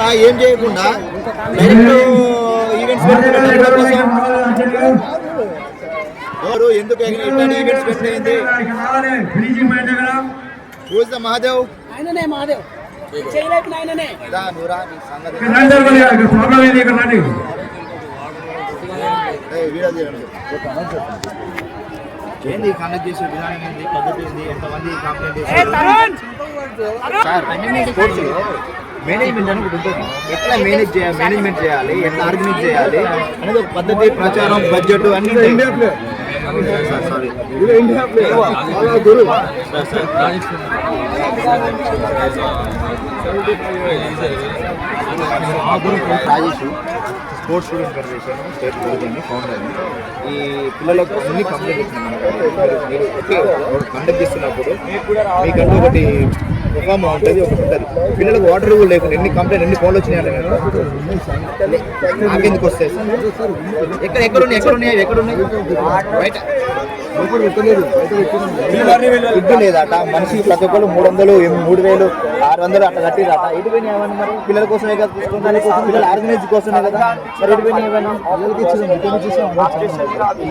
చేయకుండా ఏం చేయకుండా డైరెక్ట్ ఈవెంట్స్ పెడుతున్నారు కోసం. ఎవరు ఎందుకు ఇట్లాంటి ఈవెంట్స్ పెట్టింది చూస్తా మహాదేవ్ ఆయననే మాదేవ్ చేయలేపిన ఆయననే రా, నువ్వు రా, నీ సంగతి. ఏయ్, వీడియో తీయండి. ఏంది కండక్ట్ చేసే విధానం ఏంది పద్ధతి ఏంది ఎంతమంది కంప్లైంట్ చేశారు సార్ స్పోర్ట్స్ మేనేజ్మెంట్ అని ఒకటి ఉంటుంది. ఎట్లా మేనేజ్ చేయాలి మేనేజ్మెంట్ చేయాలి ఎట్లా ఆర్గనైజ్ చేయాలి అనేది ఒక పద్ధతి ప్రచారం బడ్జెట్ అన్ని. Sir. Rajesh sports student federation state founder ఈ పిల్లలకు అన్ని కంప్లైంట్ కండక్ట్ చేస్తున్నప్పుడు మీకంటూ ఒకటి ముఖామ ఉంటుంది ఒకటి ఉంటుంది. పిల్లలకు వాటర్ కూడా లేకుండా ఎన్ని కంప్లైంట్ ఎన్ని ఫోన్లు వచ్చినాయి ఎందుకు వస్తాయి సార్ ఎక్కడ ఎక్కడ ఉన్నాయి ఎక్కడ ఉన్నాయి ఎక్కడ ఉన్నాయి బయట. ఫుడ్ లేదట. మనిషికి ప్రతి ఒక్కరు మూడు వందలు మూడు వేలు ఆరు వందలు అట్లా కట్టిరట ఎటు పోయినాయి అవన్నీ మరి? పిల్లల కోసమే కదా తీసుకుంటాను పిల్లల ఆర్గనైజ్ కోసమే కదా. మరి ఎటు పోయినాయి అవన్నీ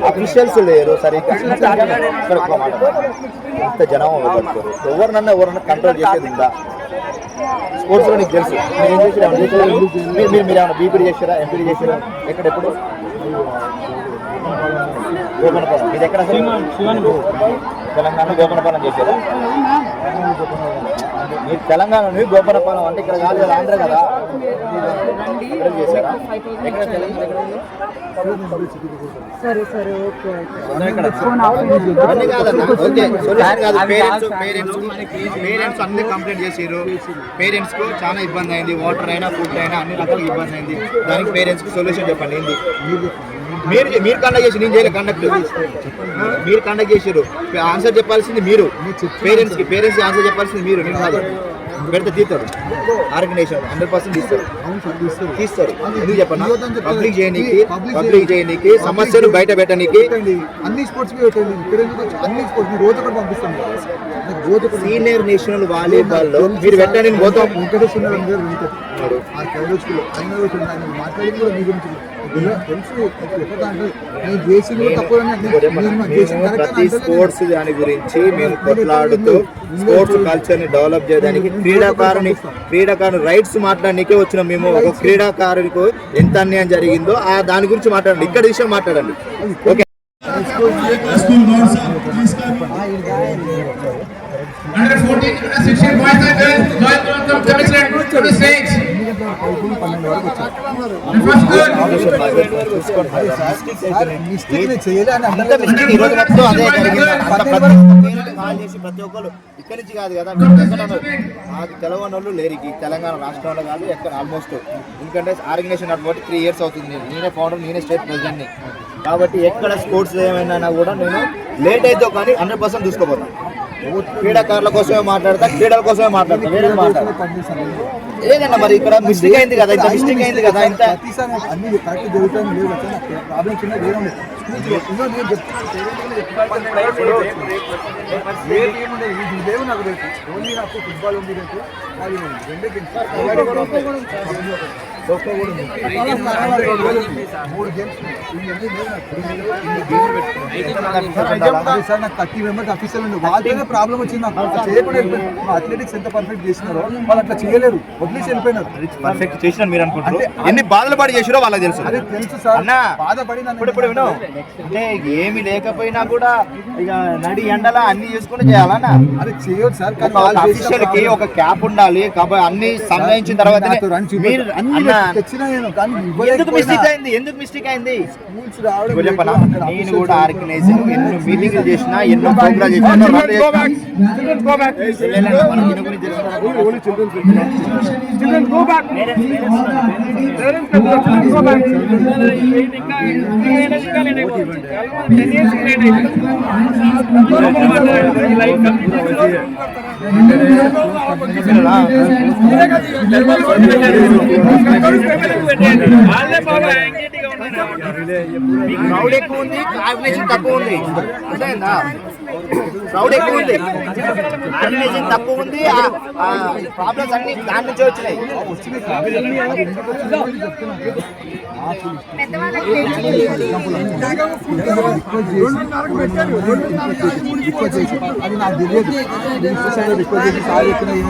అఫీషియల్స్ లేరు సరే ఇంత జనం ఎవరినన్నా ఎవరన్నా కంట్రోల్ చేసేది ఉందా స్పోర్ట్స్లో నీకు తెలుసు. మీరు ఏం చేసారా మీరు మీరు మీరు ఏమైనా బీపీ చేసారా ఎంపీ చేసారా ఎక్కడెప్పుడు? గోపనపాలెం. ఇది ఎక్కడ తెలంగాణ గోపనపాలెం చేశారా. మీరు తెలంగాణ నుండి గోపనపాలెం అంటే ఇక్కడ కాదు కదా ఆంధ్ర కదా? చేశారా? ఎక్కడ తెలంగాణ? సరే సరే ఓకే. పేరెంట్స్ అన్ని కంప్లైంట్ చేసారు పేరెంట్స్కు చాలా ఇబ్బంది అయింది. వాటర్ అయినా ఫుడ్ అయినా అన్ని రకాల ఇబ్బంది అయింది. దానికి పేరెంట్స్కు సొల్యూషన్ చెప్పండి ఏంది? మీరు మీరు కండక్ట్ చేసి నేను చేయలేదు కండక్ట్. మీరు కండక్ట్ చేసారు ఆన్సర్ చెప్పాల్సింది మీరు. పేరెంట్స్కి పేరెంట్స్ ఆన్సర్ చెప్పాల్సింది మీరు. నేను కాదు. పెడితే తీస్తారు. ఆర్గనైజేషన్ హండ్రెడ్ పర్సెంట్ తీస్తారు. తీస్తారు. ఎందుకు చెప్పండి పబ్లిక్ చేయనీకి పబ్లిక్ చేయనీకి సమస్యలు బయట పెట్టనీకి. అన్ని స్పోర్ట్స్ అన్ని స్పోర్ట్స్ రోజు ఒకటి పంపిస్తాం. నాకు రోజు ఒకటి సీనియర్ నేషనల్ వాలీబాల్లో మీరు పెట్టండి పోతాం. కూడా. ఆయన మాట్లాడింది కూడా మీ గురించి. ప్రతి. స్పోర్ట్స్ దాని గురించి మేము కొట్లాడుతూ స్పోర్ట్స్ కల్చర్ని డెవలప్ చేయడానికి క్రీడాకారుని క్రీడాకారుని రైట్స్ మాట్లాడడానికే వచ్చినాం మేము. ఒక క్రీడాకారునికి ఎంత అన్యాయం జరిగిందో ఆ దాని గురించి మాట్లాడండి. ఇక్కడ విషయం మాట్లాడండి. Okay. School board, sir, please come. Under 14, under 16, boys and girls, join the anthem, demonstrate to the stage. The first ప్రతి ఒక్కరు ఇక్కడి నుంచి కాదు కదా? నాకు తెలవని వాళ్ళు లేరు ఈ తెలంగాణ రాష్ట్రంలో కాదు ఎక్కడ ఆల్మోస్ట్ ఎందుకంటే ఆర్గనైజేషన్ అటువంటి త్రీ ఇయర్స్ అవుతుంది. నేను నేనే ఫౌండర్ నేనే స్టేట్ ప్రెసిడెంట్ని కాబట్టి ఎక్కడ స్పోర్ట్స్ ఏమైనా కూడా నేను లేట్ అయితే కానీ హండ్రెడ్ పర్సెంట్ చూసుకోపోతాను క్రీడాకారుల కోసమే మాట్లాడతా క్రీడల కోసమే మాట్లాడతా వేరే మాట్లాడతా? మరి ఇక్కడ మిస్టేక్ అయింది కదా ఇంత మిస్టేక్ అయింది కదా ఇంత అన్ని కరెక్ట్ ప్రాబ్లం చిన్న లేవు నాకు నాకు ఫుట్బాల్ ఉంది ఖోఖో కూడా. మూడు గేమ్స్ నాకు. సార్ థర్టీ మెంబర్స్ అఫీషియల్ ఉంది వాళ్ళతోనే ప్రాబ్లం వచ్చింది నాకు. చేయకుండా. మా అథ్లెటిక్స్ ఎంత పర్ఫెక్ట్ చేసినారో వాళ్ళు అట్లా చేయలేరు. వదిలేసి వెళ్ళిపోయినారు. పర్ఫెక్ట్ చేసిన మీరు అనుకుంటారు ఎన్ని బాధలు పడి చేసిరో వాళ్ళకి తెలుసు. అదే తెలుసు సార్. అన్నా బాధపడి ఇప్పుడు ఇప్పుడు విను. అంటే ఏమి లేకపోయినా కూడా ఇక నడి ఎండల అన్ని చేసుకుని చేయాలన్నా. అది చేయొచ్చు సార్ అఫీషియల్కి ఒక క్యాప్ ఉండాలి. కబ- అన్ని సంబంధించిన తర్వాత. మీరు అన్నా, తెచ్చినా నేను కానీ ఎందుకు మిస్టేక్ అయింది? ఎందుకు మిస్టేక్ అయింది? స్కూల్స్ రావడం చెప్పనా నేను కూడా ఆర్గనైజర్ ఎన్నో మీటింగ్లు చేసినా ఎన్నో ప్రోగ్రామ్ చేసినా ఎన్నో క్రౌడ్ ఎక్కువ ఉంది ఆర్గనైజేషన్ తక్కువ ఉంది. అర్థమైందా? క్రౌడ్ ఎక్కువ ఉంది. ఆర్గనైజేషన్ తక్కువ ఉంది ప్రాబ్లమ్స్ అన్ని దాని నుంచి వచ్చినాయి. అది నాకు తెలియదు. రిక్వెస్ట్ చేసి సార్ చెప్పిన ఏం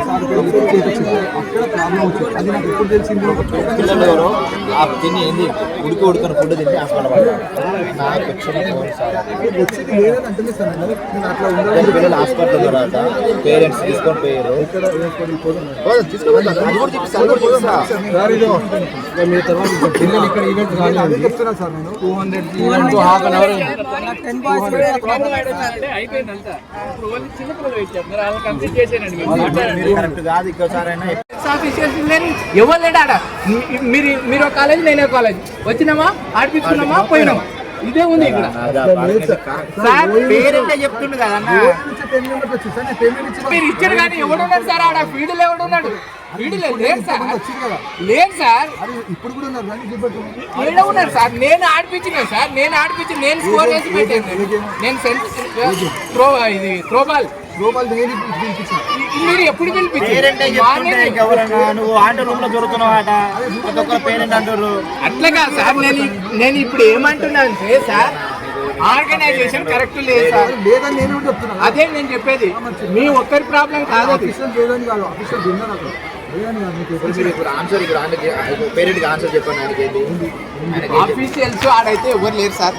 సార్ రిక్వెస్ట్ అక్కడ ప్రాబ్లం వచ్చింది అది నాకు ఎప్పుడు తెలిసింది పిల్లలు ఆ తిని ఏంది ఉడికి ఉడుకున్న ఫుడ్ తింటే హాస్పిటల్ నాకు వచ్చింది లేదని అంటే సార్ నేను అట్లా ఉండాలి పిల్లలు హాస్పిటల్ తర్వాత పేరెంట్స్ తీసుకొని పోయారు ఇక్కడ అది కూడా సార్ ఇదో మీ తర్వాత పిల్లలు ఇక్కడ ఈవెంట్ చెప్తున్నా సార్ నేను. Two hundred event half an hour. మీరు ఎవరు లేడు మీరు మీరు కాలేజ్ నేను కాలేజ్ వచ్చినామా? ఆడిపించుకున్నామా? పోయినామా ఇదే ఉంది ఇక్కడ. సార్ పేరెంటే చెప్తుండు కదా అన్న టెన్ మెంబర్స్ వచ్చి సార్ నేను పేమెంట్ ఇచ్చిన మీరు ఇచ్చారు కానీ ఎవడున్నాడు సార్? ఆడ ఫీల్డ్ ఎవడున్నాడు ఫీల్డ్ లేదు లేదు సార్. లేదు సార్. ఇప్పుడు కూడా ఉన్నారు కానీ సార్. నేను ఆడిపించిన సార్. నేను ఆడిపించి నేను స్కోర్ చేసి పెట్టాను. నేను త్రో ఇది త్రోబాల్. నేను మీరు ఎప్పుడు పిలిపించారు చెప్తుంటే ఇంకెవరన్నా? నువ్వు ఆంటీ రూమ్లో దొరుకుతున్నావు అట ప్రతి ఒక్కరు పేరెంట్ అంటారు అట్లా కాదు సార్. నేను నేను ఇప్పుడు ఏమంటున్నా అంటే సార్ ఆర్గనైజేషన్ కరెక్ట్ లేదు సార్ లేదని నేను చెప్తున్నా. అదే నేను చెప్పేది. మీ ఒక్కరి ప్రాబ్లం కాదు అఫీషియల్ లేదని కాదు అక్కడ? ఆఫీషియల్స్ ఆడైతే ఎవరు లేరు సార్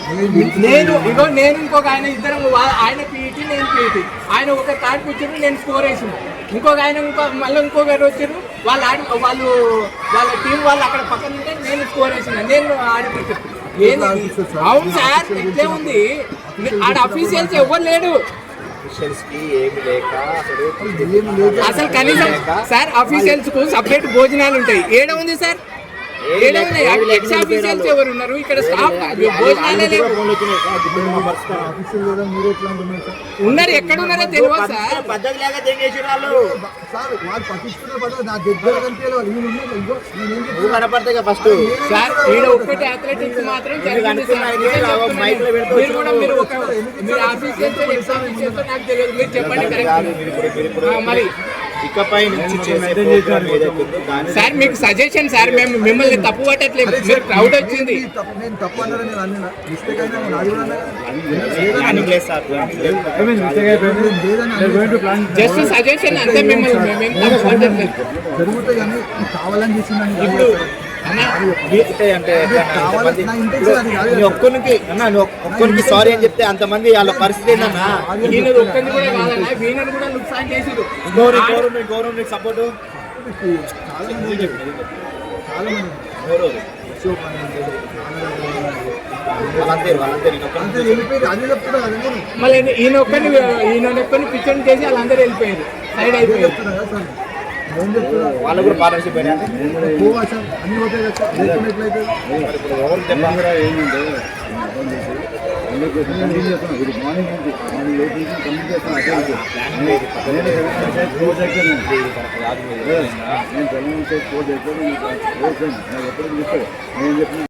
నేను ఇగో నేను ఇంకొక ఆయన ఇద్దరం ఆయన పీఈటీ నేను పీఈటీ ఆయన ఒక థర్డ్ పిక్చర్ నేను స్కోర్ వేసిన ఇంకొక ఆయన ఇంకో మళ్ళీ ఇంకొకరు వచ్చారు వాళ్ళు ఆడి వాళ్ళు వాళ్ళ టీం వాళ్ళు అక్కడ పక్కన ఉంటే నేను స్కోర్ వేసిన నేను ఆడిపించాను ఏంది అవును సార్ ఇట్లే ఉంది. ఆడ అఫీషియల్స్ ఎవరు లేడు అసలు కనీసం సార్ అఫీషియల్స్కు సపరేట్ భోజనాలు ఉంటాయి. ఏడ ఉంది సార్? ఎవరు ఉన్నారు? ఇక్కడ స్టాఫ్ మీరు ఉన్నారు. ఎక్కడ ఉన్నారో తెలియదు సార్. పద్ధతి లేక సార్ వాళ్ళు పట్టించుకునే నా దగ్గర కనపడతాయి ఫస్ట్ సార్ ఈడ ఒక్కటి అథ్లెటిక్స్ మాత్రం మీరు కూడా మీరు ఒక మీరు నాకు తెలియదు. మీరు చెప్పండి కరెక్ట్ ఆ, మరి ఇకపై నుంచి చేసే ప్రోగ్రామ్ ఏదైతే ఉందో దాన్ని సార్ మీకు సజెషన్ సార్ మేము మిమ్మల్ని తప్పు పట్టట్లేదు. మీరు క్రౌడ్ వచ్చింది. నేను తప్పు అన్నారని నేను అన్నా మిస్టేక్ అయినా నాది కూడా ప్లానింగ్ లేదు సార్. జస్ట్ సజెషన్ అంతే మిమ్మల్ని మేమేం తప్పు పట్టట్లేదు. జరుగుతాయి కానీ కావాలని చేసిందని ఇప్పుడు అంటే ఒక్కరికి అన్నా ఒక్కరికి సారీ అని చెప్తే అంతమంది వాళ్ళ పరిస్థితి ఏంటన్నా కూడా సపోర్ట్ మళ్ళీ ఈయన ఒక్కరిని ఈయన ఒక్కరిని పిచ్చని చేసి వాళ్ళందరూ వెళ్ళిపోయారు. సైడ్ అయిపోయారు. చెప్తున్నా కదా సార్ ఏం చెప్తున్నా వాళ్ళు కూడా పార్ట్నర్షిప్ అయినా పోవా సార్ అన్ని పోతాయి కదా సార్ లేకుండా ఎట్లయితే ఇప్పుడు ఎవరు చెప్పాలి నేను తెలంగాణ స్టేట్ కోర్టు ఎక్కడ నేను ఎప్పుడు చూస్తాను నేను చెప్పిన